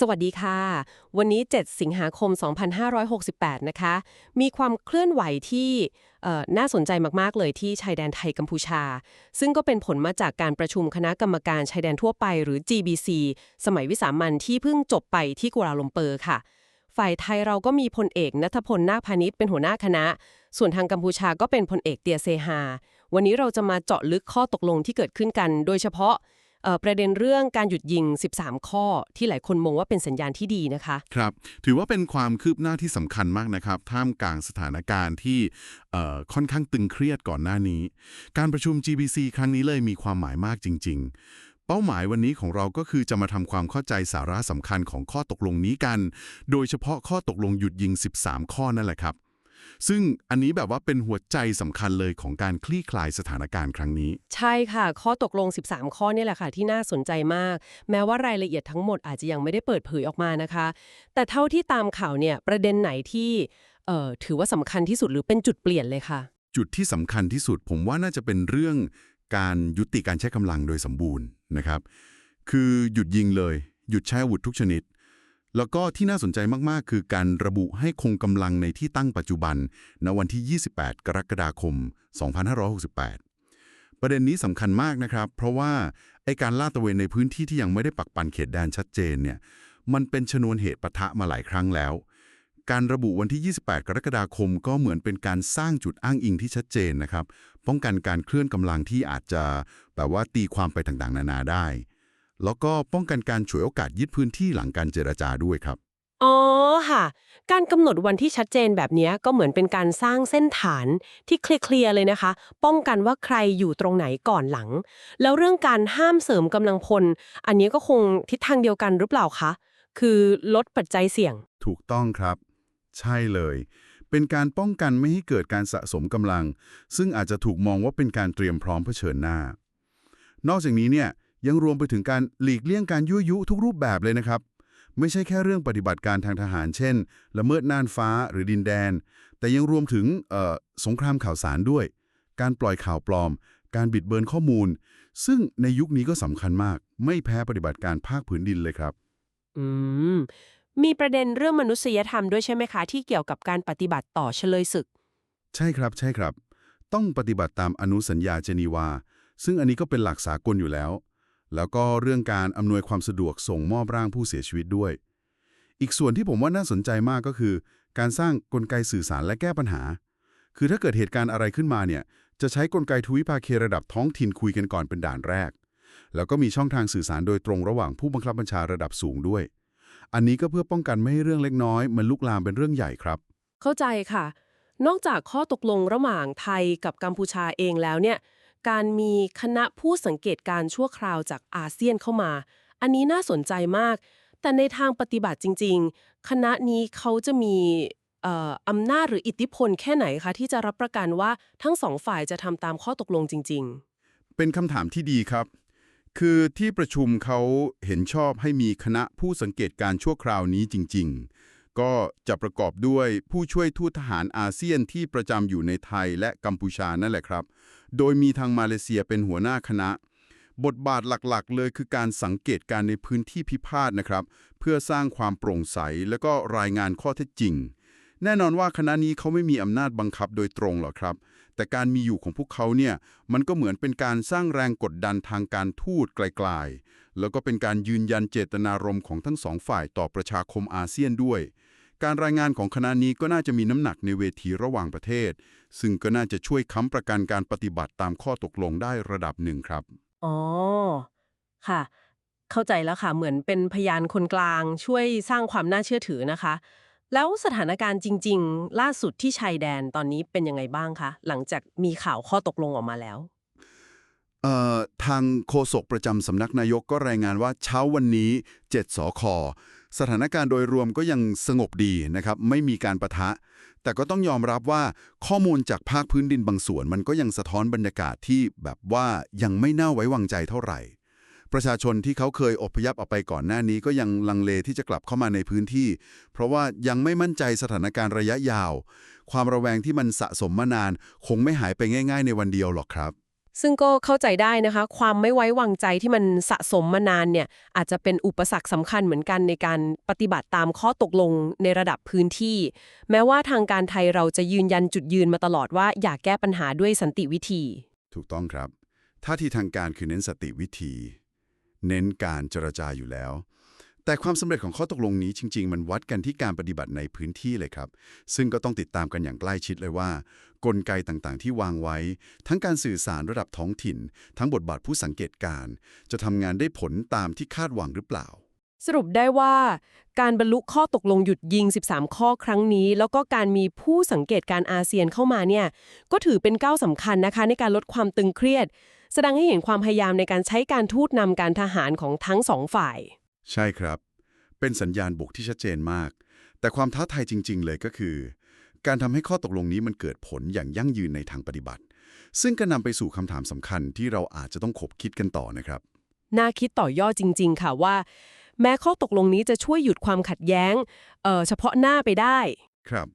สวัสดีค่ะ วันนี้ 7 สิงหาคม 2568 นะคะ มีความเคลื่อนไหวที่น่าสนใจมาก ๆ เลยที่ชายแดนไทยกัมพูชา ซึ่งก็เป็นผลมาจากการประชุมคณะกรรมการชายแดนทั่วไปหรือ GBC สมัยวิสามันที่เพิ่งจบไปที่กัวลาลัมเปอร์ค่ะ ฝ่ายไทยเราก็มีพลเอกนัทพลนาคพาณิชเป็นหัวหน้าคณะ ส่วนทางกัมพูชาก็เป็นพลเอกเตียเซฮา วันนี้เราจะมาเจาะลึกข้อตกลงที่เกิดขึ้นกัน โดยเฉพาะ ประเด็นเรื่องการหยุดยิง 13 ข้อที่หลายคนมองว่าเป็นสัญญาณที่ดีนะคะ ครับ ถือว่าเป็นความคืบหน้าที่สำคัญมากนะครับ ท่ามกลางสถานการณ์ที่ค่อนข้างตึงเครียดก่อนหน้านี้ การประชุม GBC ครั้งนี้เลยมีความหมายมากจริง ๆเป้าหมายวันนี้ของเราก็คือจะมาทำความเข้าใจสาระสำคัญของข้อตกลงนี้กัน โดยเฉพาะข้อตกลงหยุดยิง 13 ข้อนั่นแหละครับ ซึ่งอันนี้แบบว่าเป็นหัวใจสำคัญเลยของการคลี่คลายสถานการณ์ครั้งนี้ ใช่ค่ะ ข้อตกลง 13 ข้อเนี่ยแหละค่ะ ที่น่าสนใจมาก แม้ว่ารายละเอียดทั้งหมดอาจจะยังไม่ได้เปิดเผยออกมานะคะ แต่เท่าที่ตามข่าวเนี่ยประเด็นไหนที่เอ่อถือว่าสำคัญที่สุดหรือเป็นจุดเปลี่ยนเลยค่ะ จุดที่สำคัญที่สุด ผมว่าน่าจะเป็นเรื่องการยุติการใช้กำลังโดยสมบูรณ์นะครับ คือหยุดยิงเลย หยุดใช้อาวุธทุกชนิด แล้วก็ที่น่าสนใจมาก ๆ คือการระบุให้คงกำลังในที่ตั้งปัจจุบัน ณ วันที่ 28 กรกฎาคม 2568 ประเด็นนี้สำคัญมากนะครับ เพราะว่าไอการลาดตระเวนในพื้นที่ที่ยังไม่ได้ปักปันเขตแดนชัดเจนเนี่ย มันเป็นชนวนเหตุปะทะมาหลายครั้งแล้ว การระบุวันที่ 28 กรกฎาคม ก็เหมือนเป็นการสร้างจุดอ้างอิงที่ชัดเจนนะครับ ป้องกันการเคลื่อนกำลังที่อาจจะแบบว่าตีความไปต่าง ๆ นานาได้ แล้วก็ป้องกันการฉวยโอกาสยึดพื้นที่หลังการเจรจาด้วยครับ อ๋อค่ะ การกำหนดวันที่ชัดเจนแบบเนี้ยก็เหมือนเป็นการสร้างเส้นฐานที่เคลียร์ๆเลยนะคะ ป้องกันว่าใครอยู่ตรงไหนก่อนหลัง แล้วเรื่องการห้ามเสริมกำลังพล อันนี้ก็คงทิศทางเดียวกันหรือเปล่าคะคือลดปัจจัยเสี่ยง ถูกต้องครับ ใช่เลย เป็นการป้องกันไม่ให้เกิดการสะสมกำลัง ซึ่งอาจจะถูกมองว่าเป็นการเตรียมพร้อมเผชิญหน้า นอกจากนี้เนี่ย ยังรวมไปถึงการหลีกเลี่ยงการยั่วยุทุกรูปแบบเลยนะครับ ไม่ใช่แค่เรื่องปฏิบัติการทางทหาร เช่น ละเมิดน่านฟ้าหรือดินแดน แต่ยังรวมถึงเอ่อสงครามข่าวสารด้วย การปล่อยข่าวปลอม การบิดเบือนข้อมูล ซึ่งในยุคนี้ก็สำคัญมาก ไม่แพ้ปฏิบัติการภาคผืนดินเลยครับ อืมมีประเด็นเรื่องมนุษยธรรมด้วยใช่ไหมคะ ที่เกี่ยวกับการปฏิบัติต่อเฉลยศึก ใช่ครับใช่ครับ ต้องปฏิบัติตามอนุสัญญาเจนีวา ซึ่งอันนี้ก็เป็นหลักสากลอยู่แล้ว แล้วก็เรื่องการอำนวยความสะดวกส่งมอบร่างผู้เสียชีวิตด้วย อีกส่วนที่ผมว่าน่าสนใจมากก็คือ การสร้างกลไกสื่อสารและแก้ปัญหา คือถ้าเกิดเหตุการณ์อะไรขึ้นมาเนี่ย จะใช้กลไกทวิภาคีระดับท้องถิ่นคุยกันก่อนเป็นด่านแรก แล้วก็มีช่องทางสื่อสารโดยตรงระหว่างผู้บังคับบัญชาระดับสูงด้วย อันนี้ก็เพื่อป้องกันไม่ให้เรื่องเล็กน้อย มันลุกลามเป็นเรื่องใหญ่ครับ เข้าใจค่ะ นอกจากข้อตกลงระหว่างไทยกับกัมพูชาเองแล้วเนี่ย การมีคณะผู้สังเกตการณ์ชั่วคราวจากอาเซียนเข้ามา อันนี้น่าสนใจมาก แต่ในทางปฏิบัติจริง ๆ คณะนี้เขาจะมีอำนาจหรืออิทธิพลแค่ไหนคะ ที่จะรับประกันว่าทั้งสองฝ่ายจะทำตามข้อตกลงจริง ๆ เป็นคำถามที่ดีครับ คือที่ประชุมเขาเห็นชอบให้มีคณะผู้สังเกตการณ์ชั่วคราวนี้จริง ๆ ก็จะประกอบด้วยผู้ช่วยทูตทหารอาเซียนที่ประจำอยู่ในไทยและกัมพูชานั่นแหละครับ โดยมีทางมาเลเซียเป็นหัวหน้าคณะ บทบาทหลักๆ เลยคือการสังเกตการณ์ในพื้นที่พิพาทนะครับ เพื่อสร้างความโปร่งใส และก็รายงานข้อเท็จจริง แน่นอนว่าคณะนี้เขาไม่มีอำนาจบังคับโดยตรงหรอกครับ แต่การมีอยู่ของพวกเขาเนี่ยมันก็เหมือนเป็นการสร้างแรงกดดันทางการทูตไกลๆแล้วก็เป็นการยืนยันเจตนารมณ์ของทั้งสองฝ่ายต่อประชาคมอาเซียนด้วย การรายงานของคณะนี้ก็น่าจะมีน้ำหนักในเวทีระหว่างประเทศ ซึ่งก็น่าจะช่วยค้ำประกันการปฏิบัติตามข้อตกลงได้ระดับหนึ่งครับๆอ๋อ ค่ะ เข้าใจแล้วค่ะ เหมือนเป็นพยานคนกลาง ช่วยสร้างความน่าเชื่อถือนะคะ แล้วสถานการณ์จริง ๆ ล่าสุดที่ชายแดนตอนนี้เป็นยังไงบ้างคะ หลังจากมีข่าวข้อตกลงออกมาแล้วเอ่อทางโฆษกประจำสำนักนายกก็รายงานว่าเช้าวันนี้ 7สค สถานการณ์โดยรวมก็ยังสงบดีนะครับไม่มีการประทะ แต่ก็ต้องยอมรับว่าข้อมูลจากภาคพื้นดินบางส่วน มันก็ยังสะท้อนบรรยากาศที่แบบว่ายังไม่น่าไว้วางใจเท่าไหร่ ประชาชนที่เขาเคยอพยพออกไปก่อนหน้านี้ก็ยังลังเลที่จะกลับเข้ามาในพื้นที่ เพราะว่ายังไม่มั่นใจสถานการณ์ระยะยาว ความระแวงที่มันสะสมมานาน คงไม่หายไปง่าย ๆ ในวันเดียวหรอกครับ ซึ่งก็เข้าใจได้นะคะ ความไม่ไว้วางใจที่มันสะสมมานานเนี่ยอาจจะเป็นอุปสรรคสำคัญเหมือนกันในการปฏิบัติตามข้อตกลงในระดับพื้นที่ แม้ว่าทางการไทยเราจะยืนยันจุดยืนมาตลอดว่าอยากแก้ปัญหาด้วยสันติวิธี ถูกต้องครับท่าทีทางการคือเน้นสติวิธี เน้นการเจรจาอยู่แล้ว แต่ความสำเร็จของข้อตกลงนี้จริง ๆ มันวัดกันที่การปฏิบัติในพื้นที่เลยครับ ซึ่งก็ต้องติดตามกันอย่างใกล้ชิดเลยว่า กลไกต่างๆ ที่วางไว้ ทั้งการสื่อสารระดับท้องถิ่น ทั้งบทบาทผู้สังเกตการณ์จะทำงานได้ผลตามที่คาดหวังหรือเปล่า สรุปได้ว่า การบรรลุข้อตกลงหยุดยิง 13 ข้อครั้งนี้ แล้วก็การมีผู้สังเกตการอาเซียนเข้ามาเนี่ยก็ถือเป็นก้าวสำคัญนะคะ ในการลดความตึงเครียด แสดงให้เห็นความพยายามในการใช้การทูตนำการทหารของทั้งสองฝ่าย ใช่ครับ เป็นสัญญาณบวกที่ชัดเจนมาก แต่ความท้าทายจริง ๆ เลยก็คือ การทำให้ข้อตกลงนี้มันเกิดผลอย่างยั่งยืนในทางปฏิบัติ ซึ่งก็นำไปสู่คำถามสำคัญที่เราอาจจะต้องขบคิดกันต่อนะครับ น่าคิดต่อยอดจริง ๆ ค่ะว่า แม้ข้อตกลงนี้จะช่วยหยุดความขัดแย้งเอ่อเฉพาะหน้าไปได้ ครับ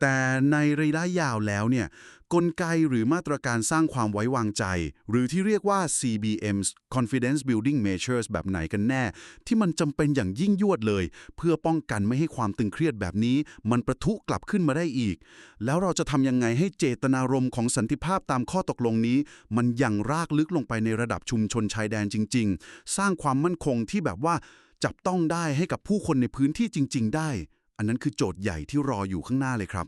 แต่ในระยะยาวแล้วเนี่ยกลไกหรือมาตรการสร้างความไว้วางใจ หรือที่เรียกว่า CBM's Confidence Building Measures แบบไหนกันแน่ ที่มันจำเป็นอย่างยิ่งยวดเลย เพื่อป้องกันไม่ให้ความตึงเครียดแบบนี้ มันประทุกลับขึ้นมาได้อีก แล้วเราจะทำยังไงให้เจตนารมณ์ของสันติภาพตามข้อตกลงนี้ มันยังรากลึกลงไปในระดับชุมชนชายแดนจริง ๆ สร้างความมั่นคงที่แบบว่าจับต้องได้ให้กับผู้คนในพื้นที่จริง ๆ ได้ อันนั้นคือโจทย์ใหญ่ที่รออยู่ข้างหน้าเลยครับ